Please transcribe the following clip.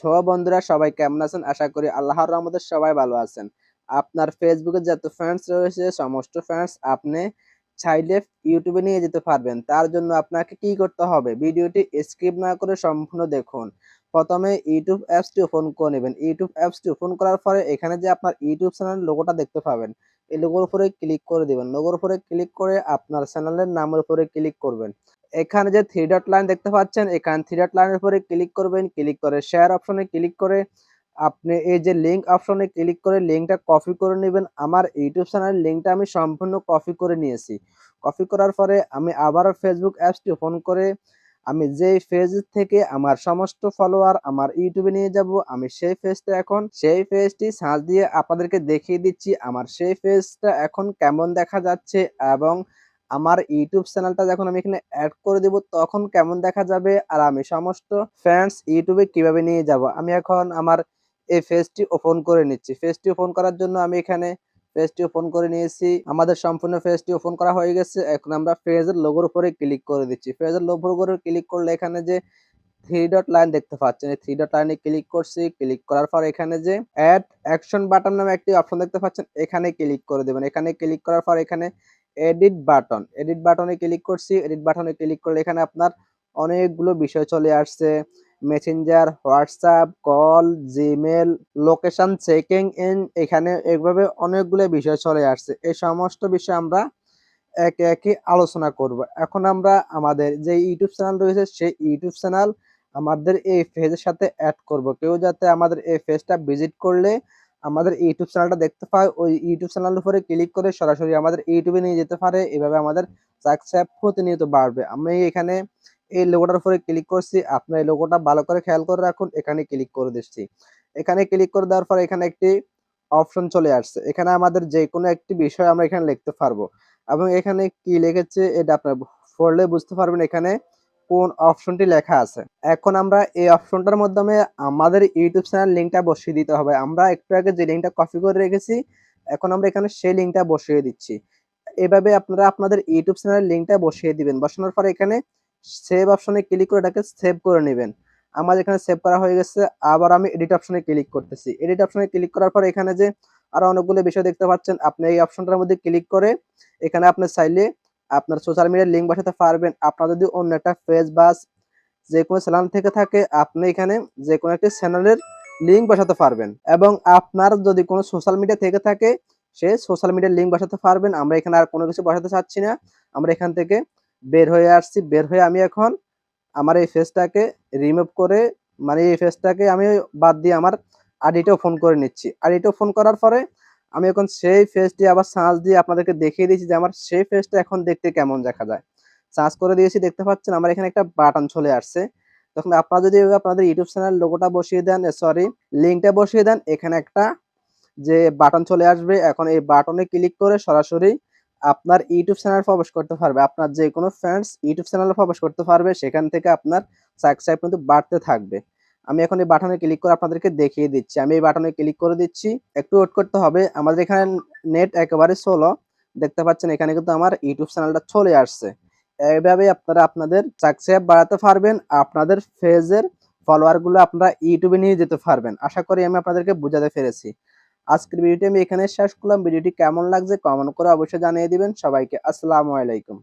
ছো বন্ধুরা, সবাই কেমন আছেন? আশা করি আল্লাহর রহমতে সবাই ভালো আছেন। আপনার ফেসবুকে যত ফ্রেন্ডস রয়েছে, সমস্ত ফ্রেন্ডস আপনি চাইলে ইউটিউবে নিয়ে যেতে পারবেন। তার জন্য আপনাকে কি করতে হবে? ভিডিওটি স্কিপ না করে সম্পূর্ণ দেখুন। প্রথমে ইউটিউব অ্যাপসটি ওপেন করে নেবেন। ইউটিউব অ্যাপসটি ওপেন করার পরে এখানে যে আপনার ইউটিউব চ্যানেল লোগোটা দেখতে পাবেন। এই লোগোর উপরে ক্লিক করে দিবেন। লোগোর উপরে ক্লিক করে আপনার চ্যানেলের নামের উপরে ক্লিক করবেন। এখানে যে থ্রি ডট লাইন দেখতে পাচ্ছেন, এখানে থ্রি ডট লাইনের উপরে ক্লিক করবেন। ক্লিক করে শেয়ার অপশনে ক্লিক করে আপনি এই যে লিঙ্ক অপশনে ক্লিক করে লিঙ্কটা কপি করে নেবেন। আমার ইউটিউব চ্যানেলের লিঙ্কটা আমি সম্পূর্ণ কপি করে নিয়েছি। কপি করার পরে আমি আবারও ফেসবুক অ্যাপসটি ওপেন করে আমি যেই পেজ থেকে আমার সমস্ত ফলোয়ার আমার ইউটিউবে নিয়ে যাব, আমি সেই পেজটা এখন, সেই পেজটি সার্চ দিয়ে আপনাদেরকে দেখিয়ে দিচ্ছি আমার সেই পেজটা এখন কেমন দেখা যাচ্ছে এবং আমার ইউটিউব চ্যানেলটা যখন আমি এখানে অ্যাড করে দেব তখন কেমন দেখা যাবে আর আমি সমস্ত ফ্রেন্ডস ইউটিউবে কীভাবে নিয়ে যাব। আমি এখন আমার এই ফেজটি ওপেন করে নিচ্ছি। ফেজটি ওপেন করার জন্য আমি এখানে পেজটি ওপেন করে নিয়েছি। আমাদের সম্পূর্ণ পেজটি ওপেন করা হয়ে গেছে। এখন আমরা পেজের লোগোর উপরে ক্লিক করে দিচ্ছি। পেজের লোগোর উপরে ক্লিক করলে এখানে যে থ্রি ডট লাইন দেখতে পাচ্ছেন, এই থ্রি ডট লাইনে ক্লিক করছি। ক্লিক করার পর এখানে যে অ্যাড অ্যাকশন বাটন নামে একটি অপশন দেখতে পাচ্ছেন, এখানে ক্লিক করে দেবেন। এখানে ক্লিক করার পর এখানে এডিট বাটন এডিট বাটনে ক্লিক করছি। এডিট বাটনে ক্লিক করলে এখানে আপনার অনেকগুলো বিষয় চলে আসছে। Messenger WhatsApp call Gmail location checking in এখানে এইভাবে অনেকগুলো বিষয় চলে আসছে। এই সমস্ত বিষয় আমরা একে একে আলোচনা করব। এখন আমরা আমাদের যে ইউটিউব চ্যানেল রয়েছে, সেই ইউটিউব চ্যানেল আমাদের এই পেজের সাথে অ্যাড করব। কেউ যাতে আমাদের এই পেজটা ভিজিট করলে আমাদের ইউটিউব চ্যানেলটা দেখতে পায়, ওই ইউটিউব চ্যানেলের উপরে ক্লিক করে সরাসরি আমাদের ইউটিউবে নিয়ে যেতে পারে। এভাবে আমাদের সাকসেস প্রতিনিয়ত বাড়বে। আমি এখানে এই লোগোটার উপরে ক্লিক করছি। আপনার এই লোগোটা ভালো করে খেয়াল করে রাখুন। এখানে ক্লিক করে দিচ্ছি। এখানে ক্লিক করে দেওয়ার পর এখানে একটি অপশন চলে আসছে। এখানে আমাদের যে কোনো একটি বিষয় আমরা এখানে লিখতে পারব। এবং এখানে কি লিখেছে এটা আপনার পড়লে বুঝতে পারবেন এখানে কোন অপশনটি লেখা আছে। এখন আমরা এই অপশনটার মাধ্যমে আমাদের ইউটিউব চ্যানেল লিঙ্কটা বসিয়ে দিতে হবে। আমরা একটু আগে যে লিঙ্কটা কপি করে রেখেছি, এখন আমরা এখানে সেই লিঙ্কটা বসিয়ে দিচ্ছি। এভাবে আপনারা আপনাদের ইউটিউব চ্যানেলের লিঙ্কটা বসিয়ে দিবেন। বসানোর পরে এখানে সেভ অপশনে ক্লিক করে এটাকে সেভ করে নেবেন। আমার এখানে সেভ করা হয়ে গেছে, আবার আমি এডিট অপশনে ক্লিক করতেছি। এডিট অপশনে ক্লিক করার পর এখানে যে আরও অনেকগুলো বিষয় দেখতে পাচ্ছেন, আপনি এই অপশনটার মধ্যে ক্লিক করে এখানে আপনি চাইলে আপনার সোশ্যাল মিডিয়ার লিঙ্ক বসাতে পারবেন। আপনার যদি অন্য একটা পেজ বা যে কোনো চ্যানেল থেকে থাকে, আপনি এখানে যে কোনো একটি চ্যানেলের লিঙ্ক বসাতে পারবেন। এবং আপনার যদি কোনো সোশ্যাল মিডিয়া থেকে থাকে, সে সোশ্যাল মিডিয়ার লিঙ্ক বসাতে পারবেন। আমরা এখানে আর কোনো কিছু বসাতে চাচ্ছি না। আমরা এখান থেকে বের হয়ে আসছি, বের হয়ে আমি এখন আমার এই ফেসটাকে রিমুভ করে মানে এই ফেসটাকে আমি বাদ দিয়ে আমার আইডিটা ফোন করে নিচ্ছি। আইডিটা ফোন করার পরে আমি এখন সেই ফেসটি আবার সার্চ দিয়ে আপনাদেরকে দেখিয়ে দিয়েছি যে আমার সেই ফেসটা এখন দেখতে কেমন দেখা যায়। সার্চ করে দিয়েছি, দেখতে পাচ্ছেন আমার এখানে একটা বাটন চলে আসছে। তখন আপনারা যদি আপনাদের ইউটিউব চ্যানেল লোগোটা বসিয়ে দেন সরি লিঙ্কটা বসিয়ে দেন, এখানে একটা যে বাটন চলে আসবে, এখন এই বাটনে ক্লিক করে সরাসরি আপনার ইউটিউব চ্যানেল প্রবেশ করতে পারবে। আপনার যে কোনো ফ্রেন্ডস ইউটিউব চ্যানেলে প্রবেশ করতে পারবে, সেখান থেকে আপনার সাবস্ক্রাইব কিন্তু বাড়তে থাকবে। আমি এখন এই বাটনে ক্লিক করে আপনাদেরকে দেখিয়ে দিচ্ছি। আমি এই বাটনে ক্লিক করে দিচ্ছি। একটু ওয়েট করতে হবে। আমাদের এখানে নেট একেবারে সোলো দেখতে পাচ্ছেন এখানে কিন্তু আমার ইউটিউব চ্যানেলটা চলে আসছে। এইভাবে আপনারা আপনাদের সাবস্ক্রাইব বাড়াতে পারবেন। আপনাদের ফেজের ফলোয়ারগুলো আপনারা ইউটিউবে নিয়ে যেতে পারবেন। আশা করি আমি আপনাদেরকে বোঝাতে পেরেছি। আজকের ভিডিওটি আমি এখানে শেষ করলাম। ভিডিওটি কেমন লাগছে কমেন্ট করে অবশ্যই জানিয়ে দিবেন। সবাইকে আসসালামু আলাইকুম।